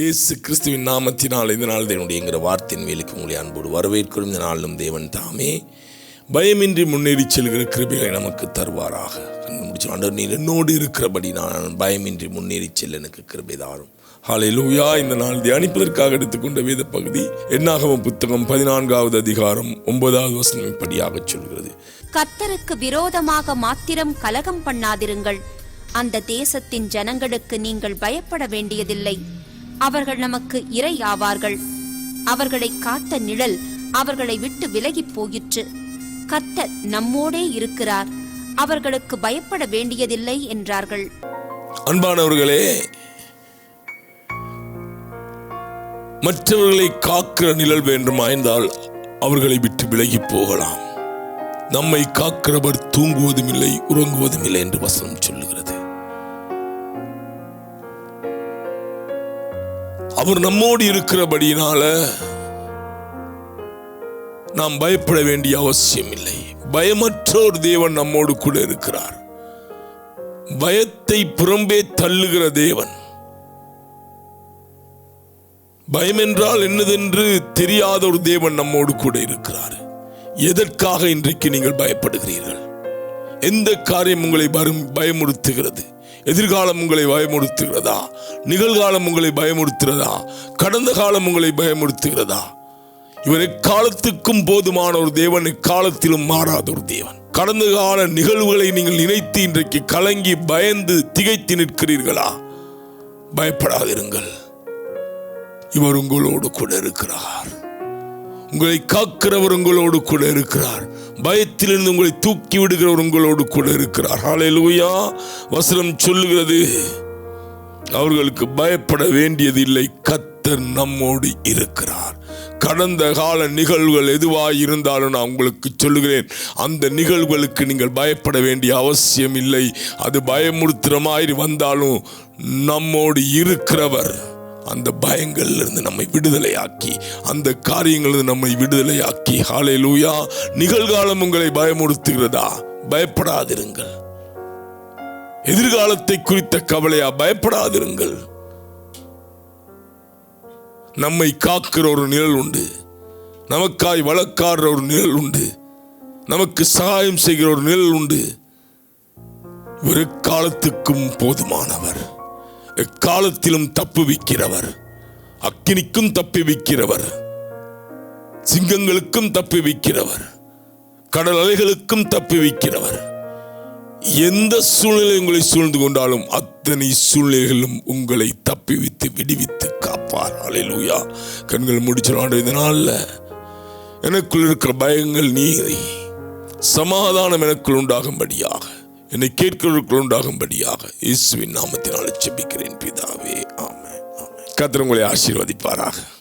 இயேசு கிறிஸ்துவின் நாமத்தினால் இந்த நாள் தேவனுடையங்கிற வார்த்தையின் வேலுக்கு உங்களை அன்போடு வரவேற்கிறோம். இந்த நாளிலும் தேவன் தாமே பயமின்றி முன்னேறி செல்கிற கிருபிகளை நமக்கு தருவாராக. கண்ணு முடிச்சு ஆண்டவர் நீர் என்னோடு இருக்கிறபடி நான் பயமின்றி முன்னேறி செல்ல எனக்கு கிருபை தாரும். ஹalleluya இந்த நாள் தியானிப்பதற்காக எடுத்துக்கொண்ட வேத பகுதி என்னாகமம் புத்தகம் பதினான்காவது அதிகாரம் ஒன்பதாவது வசனம் இப்படியாக சொல்கிறது. கத்தருக்கு விரோதமாக மாத்திரம் கலகம் பண்ணாதிருங்கள். அந்த தேசத்தின் ஜனங்களுக்கு நீங்கள் பயப்பட வேண்டியதில்லை. அவர்கள் நமக்கு இரையாவார்கள். அவர்களை காத்த நிழல் அவர்களை விட்டு விலகிப் போயிற்று. கர்த்தர் நம்மோடே இருக்கிறார். அவர்களுக்கு பயப்பட வேண்டியதில்லை என்றார்கள். அன்பானவர்களே மற்றவர்களை காக்கிற நிழல் வேண்டுமாய்ந்தால் அவர்களை விட்டு விலகி போகலாம். நம்மை காக்கிறவர் தூங்குவதும் இல்லை உறங்குவதும் இல்லை என்று வசனம் சொல்லுகிறது. அவர் நம்மோடு இருக்கிறபடியினால நாம் பயப்பட வேண்டிய அவசியம் இல்லை பயமற்றோர் தேவன் நம்மோடு கூட இருக்கிறார். பயத்தை புறம்பே தள்ளுகிற தேவன். பயம் என்றால் என்னதென்று தெரியாத ஒரு தேவன் நம்மோடு கூட இருக்கிறார். எதற்காக இன்றைக்கு நீங்கள் பயப்படுகிறீர்கள்? எந்த காரியம் உங்களை வரும் பயமுறுத்துகிறது? எதிர்காலம் உங்களை பயமுறுத்துகிறதா? நிகழ்காலம் உங்களை பயமுறுத்துகிறதா? கடந்த காலம் உங்களை பயமுறுத்துகிறதா? இவர் எக்காலத்துக்கும் போதுமான ஒரு தேவன் எக்காலத்திலும் மாறாத ஒரு தேவன். கடந்த கால நிகழ்வுகளை நீங்கள் நினைத்து இன்றைக்கு கலங்கி பயந்து திகைத்து நிற்கிறீர்களா? பயப்படாதிருங்கள். இவர் உங்களோடு கூட இருக்கிறார். உங்களை காக்கிறவர் உங்களோடு கூட இருக்கிறார். பயத்திலிருந்து உங்களை தூக்கி விடுகிறவர் உங்களோடு கூட இருக்கிறார். ஹalleluya வசனம் சொல்லுகிறது. அவர்களுக்கு பயப்பட வேண்டியதில்லை. கத்தர் நம்மோடு இருக்கிறார். கடந்த கால நிகழ்வுகள் எதுவாக இருந்தாலும் நான் உங்களுக்கு சொல்லுகிறேன். அந்த நிகழ்வுகளுக்கு நீங்கள் பயப்பட வேண்டிய அவசியம் இல்லை. அது பயமுறுத்துற மாதிரி வந்தாலும் நம்மோடு இருக்கிறவர். அந்த பயங்கள்லேருந்து நம்மை விடுதலையாக்கி அந்த காரியங்களிலிருந்து நம்மை விடுதலையாக்கி ஹாலே லூயா நிகழ்காலம் உங்களை பயமுறுத்துகிறதா? பயப்படாதிருங்கள். எதிர்காலத்தை குறித்த கவலையா? பயப்படாதிருங்கள். நம்மை காக்கிற ஒரு நிழல் உண்டு. நமக்காய் வழக்காடுற ஒரு நிழல் உண்டு. நமக்கு சகாயம் செய்கிற ஒரு நிழல் உண்டு. இவர் போதுமானவர். எக்காலத்திலும் தப்புவிக்கிறவர் அக்கினிக்கும் தப்புவிக்கிறவர் சிங்கங்களுக்கும் தப்புவிக்கிறவர் கடல் அலைகளுக்கும் தப்புவிக்கிறவர் எந்த சூழ்நிலை உங்களை சூழ்ந்து கொண்டாலும் அத்தனை சூழ்நிலைகளும் உங்களை தப்பிவித்து விடுவித்து காப்பார். அலையிலூயா கண்கள் முடிச்சிடும் இந்த எனக்குள் இருக்கிற பயங்கள் நீங்கி சமாதானம் எனக்குள் உண்டாகும்படியாக. என்னை கேட்கிறவர்களுக்குள் உண்டாகும்படியாக இயேசுவின் நாமத்தினால் செபிக்கிறேன் பிதாவே. ஆமாம் ஆமென். உங்களை ஆசீர்வதிப்பாராக.